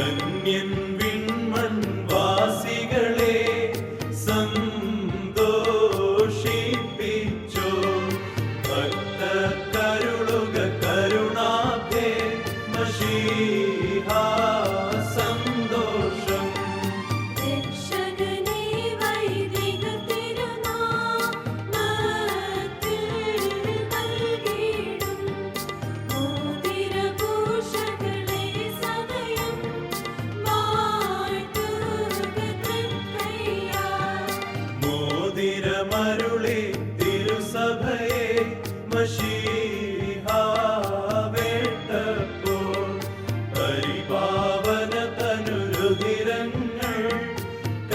സന്യൻ വിൺമൺ വാസികളെ സന്തോഷിപ്പിച്ചോ. ഭക്ത കരുളുക കരുണാഭേ മഷീഹാ.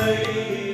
away.